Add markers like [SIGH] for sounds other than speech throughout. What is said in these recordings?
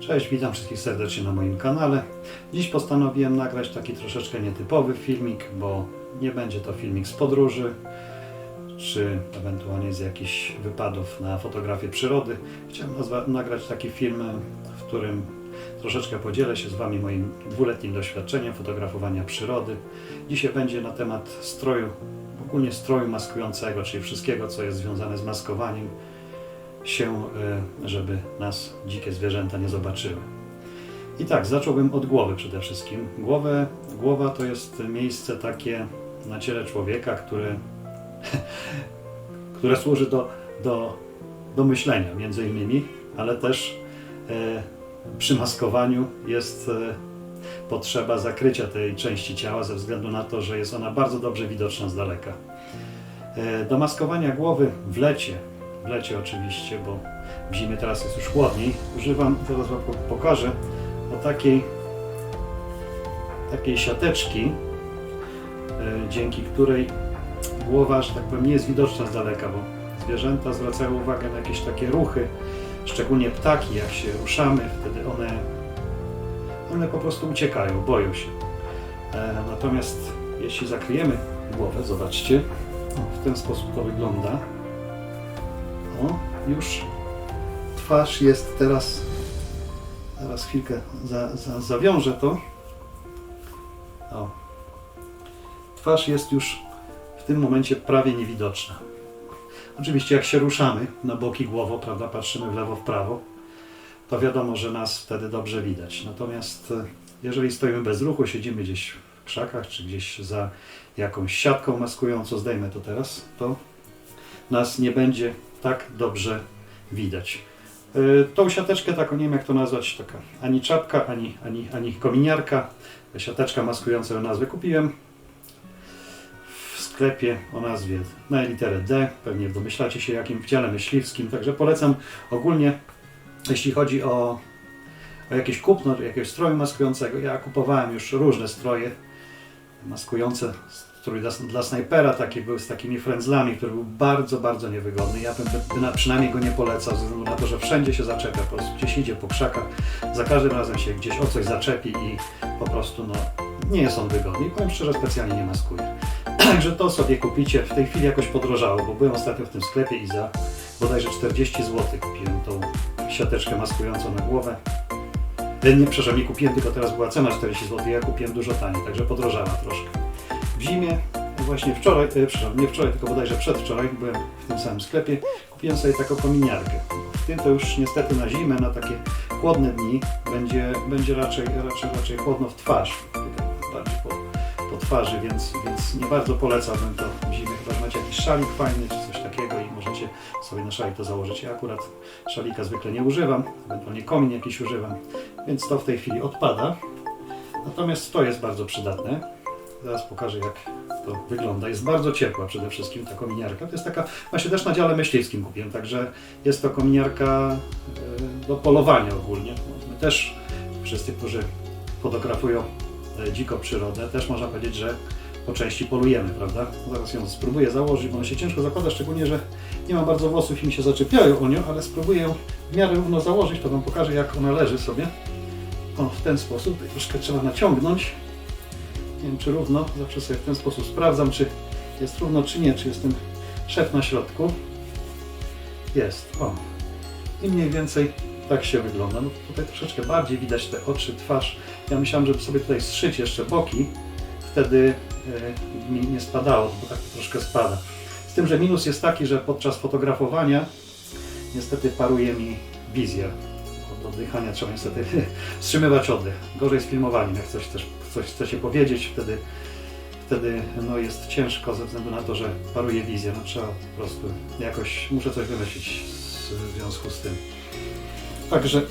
Cześć, witam wszystkich serdecznie na moim kanale. Dziś postanowiłem nagrać taki troszeczkę nietypowy filmik, bo nie będzie to filmik z podróży, czy ewentualnie z jakichś wypadów na fotografię przyrody. Chciałem nagrać taki film, w którym troszeczkę podzielę się z Wami moim dwuletnim doświadczeniem fotografowania przyrody. Dzisiaj będzie na temat stroju, ogólnie stroju maskującego, czyli wszystkiego, co jest związane z maskowaniem się, y, żeby nas dzikie zwierzęta nie zobaczyły. I tak, zacząłbym od głowy przede wszystkim. Głowę, głowa to jest miejsce takie na ciele człowieka, które, [LAUGHS] które służy do, do, do myślenia między innymi, ale też e, przy maskowaniu jest e, potrzeba zakrycia tej części ciała ze względu na to, że jest ona bardzo dobrze widoczna z daleka. E, do maskowania głowy w lecie, w lecie oczywiście, bo w zimie teraz jest już chłodniej, używam, zaraz Wam po- pokażę, o takiej, takiej siateczki, e, dzięki której głowa, że tak powiem, nie jest widoczna z daleka, bo zwierzęta zwracają uwagę na jakieś takie ruchy, szczególnie ptaki, jak się ruszamy, wtedy one, one po prostu uciekają, boją się. E, Natomiast jeśli zakryjemy głowę, zobaczcie, w ten sposób to wygląda. O, już twarz jest teraz. Zaraz chwilkę za, za, zawiążę to. O. Twarz jest już w tym momencie prawie niewidoczna. Oczywiście, jak się ruszamy na boki głową, prawda, patrzymy w lewo, w prawo, to wiadomo, że nas wtedy dobrze widać. Natomiast e, jeżeli stoimy bez ruchu, siedzimy gdzieś w krzakach, czy gdzieś za jakąś siatką maskującą, zdejmę to teraz, to nas nie będzie tak dobrze widać. Y, Tą siateczkę taką, nie wiem jak to nazwać, taka ani czapka, ani, ani, ani kominiarka, siateczka maskująca o nazwie kupiłem w sklepie o nazwie na literę D, pewnie domyślacie się jakim w dziale myśliwskim, także polecam. Ogólnie, jeśli chodzi o, o jakieś kupno, jakiegoś stroju maskującego, ja kupowałem już różne stroje maskujące, strój dla, dla snajpera taki był z takimi frędzlami, który był bardzo, bardzo niewygodny. Ja bym by na- przynajmniej go nie polecał, ze względu na to, że wszędzie się zaczepia, po prostu gdzieś idzie po krzakach, za każdym razem się gdzieś o coś zaczepi i po prostu no, nie jest on wygodny. I powiem szczerze, specjalnie nie maskuję. [CLEARS THROAT] Także to sobie kupicie. W tej chwili jakoś podrożało, bo byłem ostatnio w tym sklepie i za bodajże 40 zł kupiłem tą siateczkę maskującą na głowę. E, Nie, przepraszam, nie kupiłem, tylko teraz była cena 40 zł, ja kupiłem dużo taniej, także podrożała troszkę. W zimie, właśnie wczoraj, e, przepraszam, nie wczoraj, tylko bodajże przedwczoraj, byłem w tym samym sklepie, kupiłem sobie taką kominiarkę. W tym to już niestety na zimę, na takie chłodne dni, będzie, będzie raczej, raczej, raczej chłodno w twarz, bardziej po, po twarzy, więc, więc nie bardzo polecałbym to w zimie, chyba że macie jakiś szalik fajny czy coś takiego i możecie sobie na szalik to założyć. Ja akurat szalika zwykle nie używam, ewentualnie komin jakiś używam, więc to w tej chwili odpada. Natomiast to jest bardzo przydatne. Zaraz pokażę jak to wygląda. Jest bardzo ciepła przede wszystkim ta kominiarka. To jest taka, właśnie też na dziale myśliwskim kupiłem, także jest to kominiarka e, do polowania ogólnie. My też, wszyscy, którzy fotografują e, dziko przyrodę, też można powiedzieć, że po części polujemy, prawda? Zaraz ją spróbuję założyć, bo ona się ciężko zakłada, szczególnie, że nie ma bardzo włosów i mi się zaczepiają o nią, ale spróbuję ją w miarę równo założyć, to Wam pokażę jak ona leży sobie. O, w ten sposób, troszkę trzeba naciągnąć. Nie wiem czy równo, zawsze sobie w ten sposób sprawdzam, czy jest równo, czy nie, czy jest ten szef na środku. Jest, o. I mniej więcej tak się wygląda. No tutaj troszeczkę bardziej widać te oczy, twarz. Ja myślałem, żeby sobie tutaj zszyć jeszcze boki, wtedy e, mi nie spadało, bo tak troszkę spada. Z tym, że minus jest taki, że podczas fotografowania niestety paruje mi wizja. Od oddychania trzeba niestety [LAUGHS] wstrzymywać oddech. Gorzej z filmowaniem, jak coś, też, coś chce się powiedzieć, wtedy, wtedy no, jest ciężko ze względu na to, że paruje wizja. No, trzeba po prostu jakoś, muszę coś wymyślić w związku z tym. Także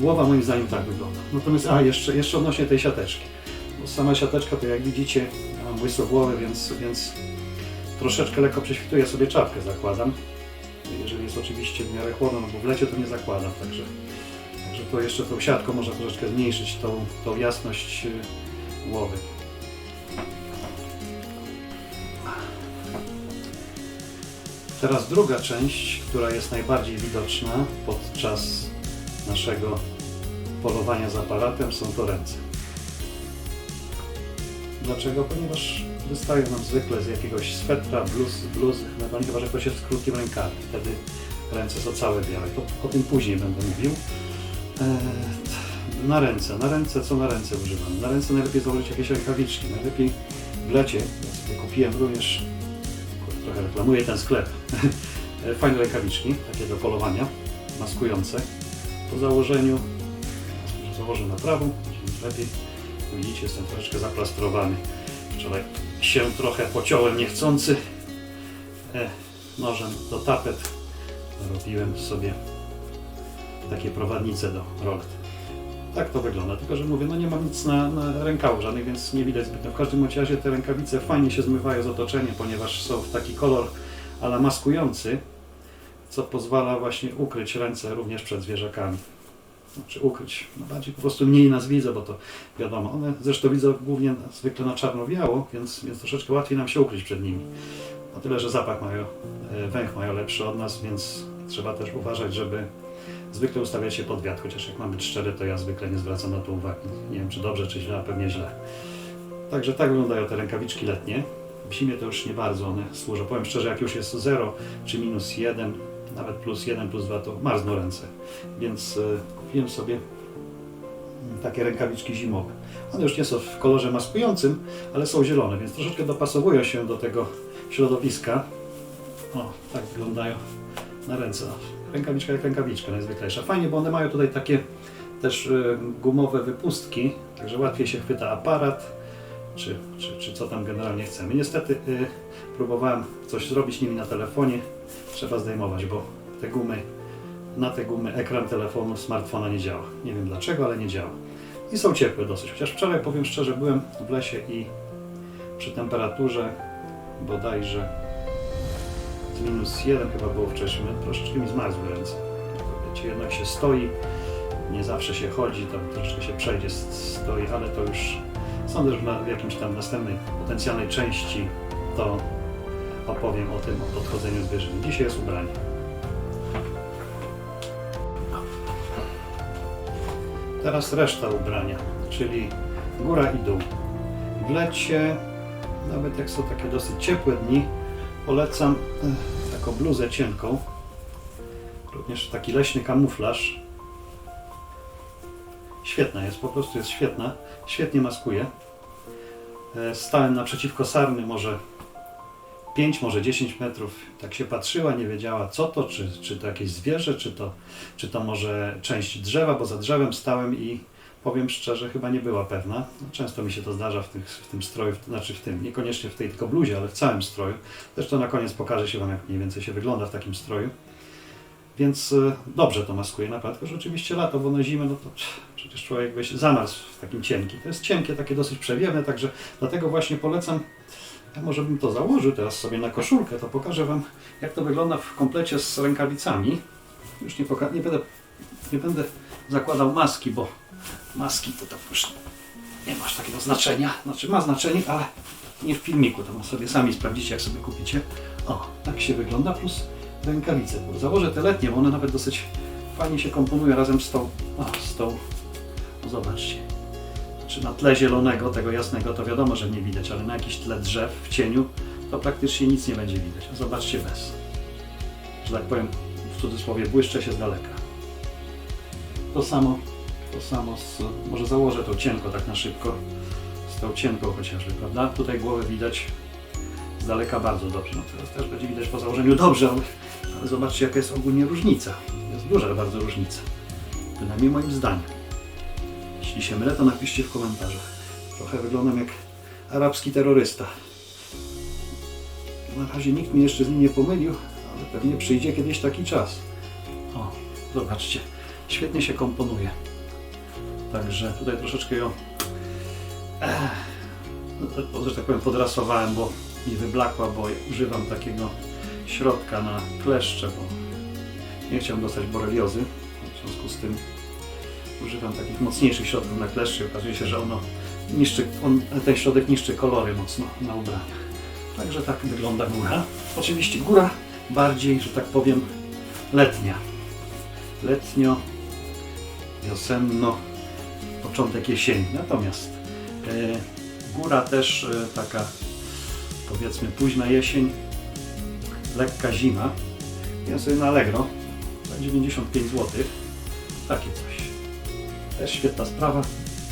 głowa moim zdaniem tak wygląda. Natomiast, a jeszcze, jeszcze odnośnie tej siateczki. Bo sama siateczka to jak widzicie, ja mam łysą głowę, więc, więc troszeczkę lekko prześwituję sobie czapkę, zakładam. Jeżeli jest oczywiście w miarę chłodno, no bo w lecie to nie zakładam, także, także to jeszcze tą siatką można troszeczkę zmniejszyć tą, tą jasność y, głowy. Teraz druga część, która jest najbardziej widoczna podczas naszego polowania z aparatem, są to ręce. Dlaczego? Ponieważ wystają nam zwykle z jakiegoś swetra, bluz, bluzy, chyba, chyba że ktoś jest z krótkim rękawem. Wtedy ręce są całe białe. To o tym później będę mówił. Eee, na ręce, na ręce, co na ręce używam? Na ręce najlepiej założyć jakieś rękawiczki. Najlepiej w lecie, ja sobie kupiłem również, trochę reklamuję ten sklep, [LAUGHS] fajne rękawiczki, takie do polowania, maskujące. Po założeniu, założę na będzie lepiej. Widzicie, jestem troszeczkę zaplastrowany. Wczoraj się trochę pociąłem niechcący. E, nożem do tapet robiłem sobie takie prowadnice do rolet. Tak to wygląda, tylko że mówię, no nie mam nic na, na rękawu żadnych, więc nie widać zbytnio. W każdym razie te rękawice fajnie się zmywają z otoczenia, ponieważ są w taki kolor ale maskujący, co pozwala właśnie ukryć ręce również przed zwierzakami. Znaczy ukryć, no bardziej po prostu mniej nas widzę, bo to wiadomo, one zresztą widzą głównie zwykle na czarno-biało, więc, więc troszeczkę łatwiej nam się ukryć przed nimi. O tyle, że zapach mają, e, węch mają lepszy od nas, więc trzeba też uważać, żeby zwykle ustawiać się pod wiatr, chociaż jak mam być szczery, to ja zwykle nie zwracam na to uwagi. Nie wiem, czy dobrze, czy źle, a pewnie źle. Także tak wyglądają te rękawiczki letnie. W zimie to już nie bardzo one służą. Powiem szczerze, jak już jest 0 czy minus 1, nawet plus 1, plus 2, to marzną ręce. Więc e, kupiłem sobie takie rękawiczki zimowe. One już nie są w kolorze maskującym, ale są zielone, więc troszeczkę dopasowują się do tego środowiska. O, tak wyglądają na ręce. Rękawiczka jak rękawiczka najzwyklejsza. Fajnie, bo one mają tutaj takie też y, gumowe wypustki, także łatwiej się chwyta aparat, czy, czy, czy co tam generalnie chcemy. Niestety y, próbowałem coś zrobić nimi na telefonie, trzeba zdejmować, bo te gumy, na te gumy ekran telefonu, smartfona nie działa. Nie wiem dlaczego, ale nie działa. I są ciepłe dosyć, chociaż wczoraj powiem szczerze, byłem w lesie i przy temperaturze bodajże minus 1 chyba było wcześniej, no, troszeczkę mi zmarzły ręce. Wiecie, jednak się stoi, nie zawsze się chodzi, tam troszeczkę się przejdzie, stoi, ale to już sądzę, że w jakimś tam następnej potencjalnej części to opowiem o tym, o podchodzeniu zwierzyny. Dzisiaj jest ubranie. Teraz reszta ubrania, czyli góra i dół. W lecie, nawet jak są takie dosyć ciepłe dni, polecam eh, taką bluzę cienką, również taki leśny kamuflaż. Świetna jest, po prostu jest świetna, świetnie maskuje. E, Stałem naprzeciwko sarny może 5, może 10 metrów, tak się patrzyła, nie wiedziała co to, czy, czy to jakieś zwierzę, czy to, czy to może część drzewa, bo za drzewem stałem i powiem szczerze, chyba nie była pewna. Często mi się to zdarza w, tych, w tym stroju, w- znaczy w tym, niekoniecznie w tej tylko bluzie, ale w całym stroju. Zresztą na koniec pokażę się Wam, jak mniej więcej się wygląda w takim stroju. Więc e, dobrze to maskuje naprawdę, tylko że oczywiście lato, bo na zimę, no to przecież człowiek by się zamarzł w takim cienkim. To jest cienkie, takie dosyć przewiewne, także dlatego właśnie polecam, ja może bym to założył teraz sobie na koszulkę, to pokażę Wam, jak to wygląda w komplecie z rękawicami. Już nie, nie, będę, nie będę zakładał maski, bo maski to tak już nie masz takiego znaczenia. Znaczy ma znaczenie, ale nie w filmiku, to sobie sami sprawdzicie, jak sobie kupicie. O, tak się wygląda, plus rękawice. Założę te letnie, bo one nawet dosyć fajnie się komponują razem z tą, o, z tą, no zobaczcie. Czy na tle zielonego, tego jasnego, to wiadomo, że nie widać, ale na jakiś tle drzew w cieniu, to praktycznie nic nie będzie widać. A zobaczcie bez. Że tak powiem, w cudzysłowie, błyszcze się z daleka. To samo, to samo z, może założę tą cienko tak na szybko, z tą cienką chociażby, prawda? Tutaj głowę widać z daleka bardzo dobrze. No teraz też będzie widać po założeniu dobrze, ale, ale zobaczcie jaka jest ogólnie różnica. Jest duża bardzo różnica. Przynajmniej moim zdaniem. Jeśli się mylę, to napiszcie w komentarzach. Trochę wyglądam jak arabski terrorysta. Na razie nikt mnie jeszcze z nim nie pomylił, ale pewnie przyjdzie kiedyś taki czas. O, zobaczcie. Świetnie się komponuje. Także tutaj troszeczkę ją, no, że tak powiem, podrasowałem, bo mi wyblakła, bo używam takiego środka na kleszcze, bo nie chciałem dostać boreliozy. W związku z tym używam takich mocniejszych środków na kleszcze okazuje się, że ono niszczy, on, ten środek niszczy kolory mocno na ubraniach. Także tak wygląda góra. Oczywiście góra bardziej, że tak powiem, letnia. Letnio, wiosenno, początek jesieni. Natomiast e, góra też e, taka, powiedzmy, późna jesień, lekka zima. Ja sobie na Allegro za 95 zł. Takie coś. Też świetna sprawa.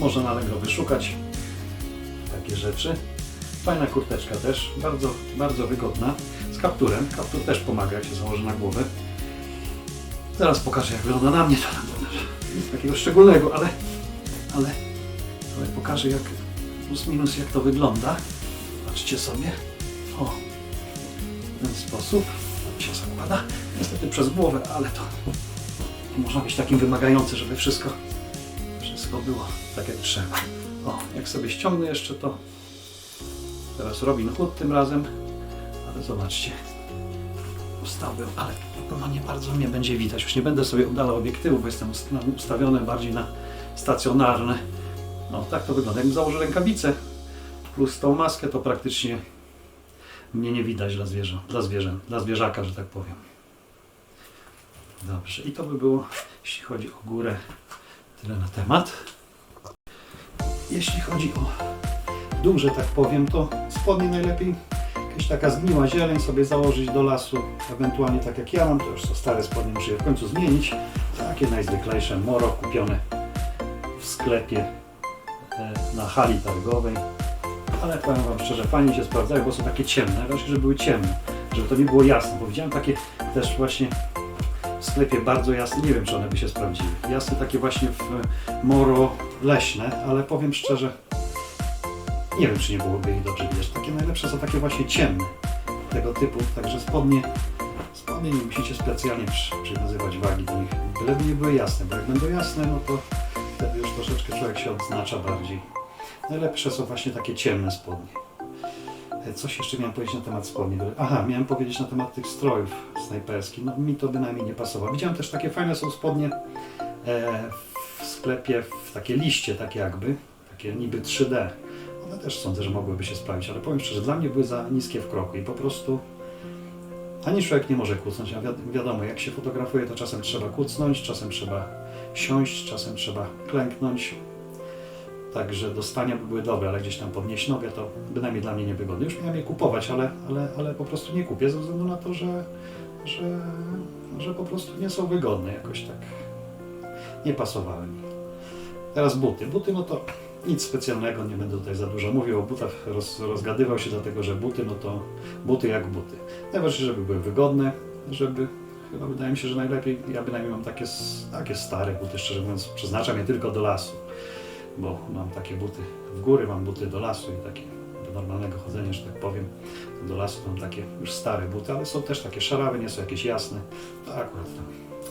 Można na Allegro wyszukać takie rzeczy. Fajna kurteczka też, bardzo, bardzo wygodna. Z kapturem. Kaptur też pomaga, jak się założy na głowę. Zaraz pokażę, jak wygląda na mnie. To nic takiego szczególnego, ale, ale, ale pokażę, jak plus minus, jak to wygląda. Patrzcie sobie. O, w ten sposób. To się zakłada. Niestety przez głowę, ale to można być takim wymagający, żeby wszystko, wszystko było tak jak trzeba. O, jak sobie ściągnę jeszcze to. Teraz Robin Hood tym razem. Ale zobaczcie. Ustawił, ale no nie bardzo mnie będzie widać. Już nie będę sobie udalał obiektywu, bo jestem ust- ustawiony bardziej na stacjonarne. No tak to wygląda. Jakbym założył rękawice plus tą maskę, to praktycznie mnie nie widać dla zwierzę, dla zwierzę, dla zwierzaka, że tak powiem. Dobrze, i to by było, jeśli chodzi o górę, tyle na temat. Jeśli chodzi o dół, tak powiem, to spodnie najlepiej jakaś taka zgniła zieleń sobie założyć do lasu, ewentualnie tak jak ja mam, to już są stare spodnie, muszę je w końcu zmienić. Takie najzwyklejsze moro kupione w sklepie e, na hali targowej. Ale powiem Wam szczerze, fajnie się sprawdzają, bo są takie ciemne, ważne, żeby były ciemne, żeby to nie było jasne, bo widziałem takie też właśnie w sklepie bardzo jasne, nie wiem czy one by się sprawdziły. Jasne takie właśnie w e, moro leśne, ale powiem szczerze, nie wiem czy nie byłoby ich dobrze widać. Takie najlepsze są takie właśnie ciemne tego typu, także spodnie, spodnie nie musicie specjalnie przy, przywiązywać wagi do nich, byleby nie były jasne, bo jak będą jasne, no to wtedy już troszeczkę człowiek się odznacza bardziej. Najlepsze są właśnie takie ciemne spodnie. E, Coś jeszcze miałem powiedzieć na temat spodni. Aha, miałem powiedzieć na temat tych strojów snajperskich. No mi to bynajmniej nie pasowało. Widziałem też takie fajne są spodnie e, w sklepie, w takie liście, takie jakby, takie niby 3D. One też sądzę, że mogłyby się sprawdzić, ale powiem szczerze, dla mnie były za niskie w kroku i po prostu ani człowiek nie może kucnąć, a wiad- wiadomo, jak się fotografuje, to czasem trzeba kucnąć, czasem trzeba siąść, czasem trzeba klęknąć. Także do stania by były dobre, ale gdzieś tam podnieść nogę to bynajmniej dla mnie niewygodne. Już miałem je kupować, ale, ale, ale po prostu nie kupię ze względu na to, że, że, że po prostu nie są wygodne jakoś tak. Nie pasowały mi. Teraz buty. Buty no to nic specjalnego, nie będę tutaj za dużo mówił o butach, roz, rozgadywał się dlatego, że buty no to buty jak buty. Najważniejsze, żeby były wygodne, żeby chyba wydaje mi się, że najlepiej, ja bynajmniej mam takie, takie stare buty, szczerze mówiąc, przeznaczam je tylko do lasu bo mam takie buty w góry, mam buty do lasu i takie do normalnego chodzenia, że tak powiem. Do lasu mam takie już stare buty, ale są też takie szarawe, nie są jakieś jasne. To akurat.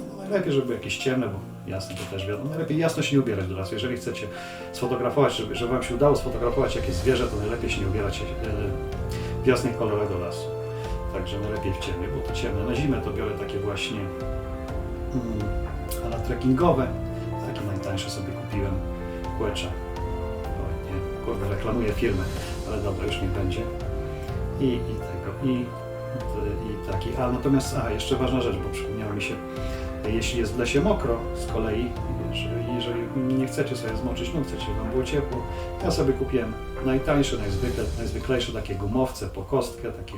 No, najlepiej, żeby jakieś ciemne, bo jasne to też wiadomo. Najlepiej jasno się nie ubierać do lasu. Jeżeli chcecie sfotografować, żeby, żeby Wam się udało sfotografować jakieś zwierzę, to najlepiej się nie ubierać e, w jasnych kolorach do lasu. Także najlepiej w ciemnych, bo to ciemne. Na zimę to biorę takie właśnie mm, ale trekkingowe. Takie najtańsze sobie kupiłem. Kłecza. O, nie, kurde, reklamuję firmę, ale dobra, już nie będzie. I, i tego, i, i taki. A natomiast, a jeszcze ważna rzecz, bo przypomniała mi się, jeśli jest w lesie mokro z kolei, jeżeli, nie chcecie sobie zmoczyć, no chcecie, wam było ciepło, ja sobie kupiłem najtańsze, najzwykle, najzwyklejsze takie gumowce po kostkę, takie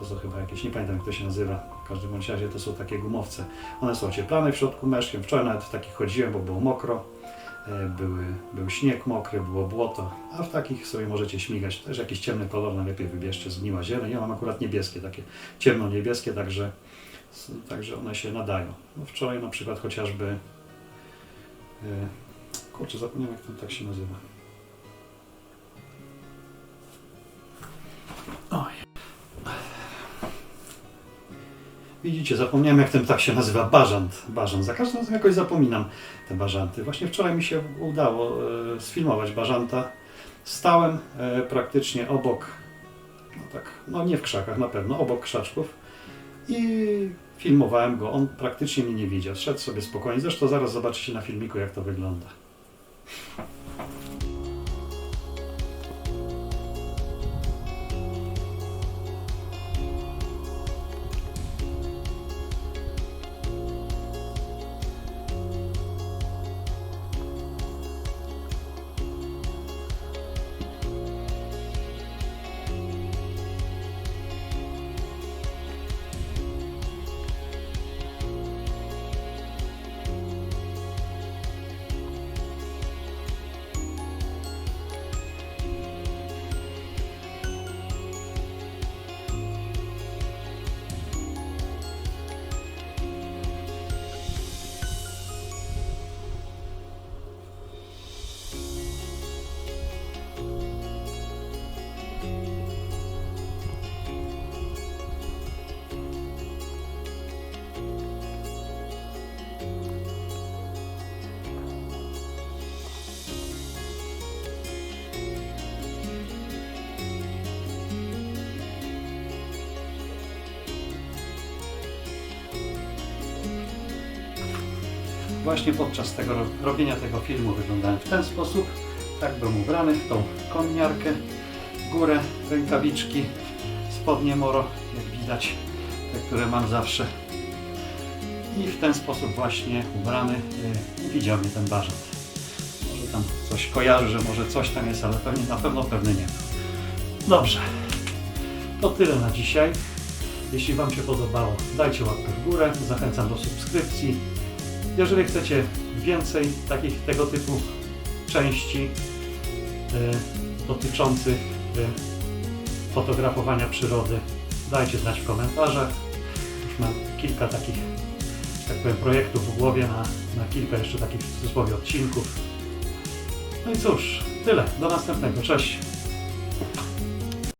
to są chyba jakieś, nie pamiętam jak to się nazywa, w każdym bądź razie to są takie gumowce. One są ocieplane w środku meszkiem, wczoraj nawet w takich chodziłem, bo było mokro, E, były, był śnieg mokry, było błoto, a w takich sobie możecie śmigać. Też jakiś ciemny kolor najlepiej wybierzcie, zgniła zieleń. Ja mam akurat niebieskie, takie ciemno-niebieskie, także, także one się nadają. No wczoraj na przykład chociażby, e, kurczę, zapomniałem jak to tak się nazywa. Oj. Widzicie, zapomniałem jak ten ptak się nazywa, bażant. Bażant. Za każdym razem jakoś zapominam te bażanty. Właśnie wczoraj mi się udało e, sfilmować bażanta. Stałem e, praktycznie obok, no tak, no nie w krzakach na pewno, obok krzaczków i filmowałem go. On praktycznie mnie nie widział. Szedł sobie spokojnie. Zresztą zaraz zobaczycie na filmiku, jak to wygląda. Właśnie podczas tego ro- robienia tego filmu wyglądałem w ten sposób. Tak byłem ubrany w tą kominiarkę, górę, rękawiczki, spodnie moro, jak widać, te, które mam zawsze. I w ten sposób właśnie ubrany yy, widział mnie ten bażant. Może tam coś kojarzy, że może coś tam jest, ale pewnie na pewno pewny nie. Dobrze. To tyle na dzisiaj. Jeśli Wam się podobało, dajcie łapkę w górę. Zachęcam do subskrypcji. Jeżeli chcecie więcej takich tego typu części e, dotyczących e, fotografowania przyrody, dajcie znać w komentarzach. Już mam kilka takich, tak powiem, projektów w głowie na, na kilka jeszcze takich w cudzysłowie odcinków. No i cóż, tyle. Do następnego. Cześć.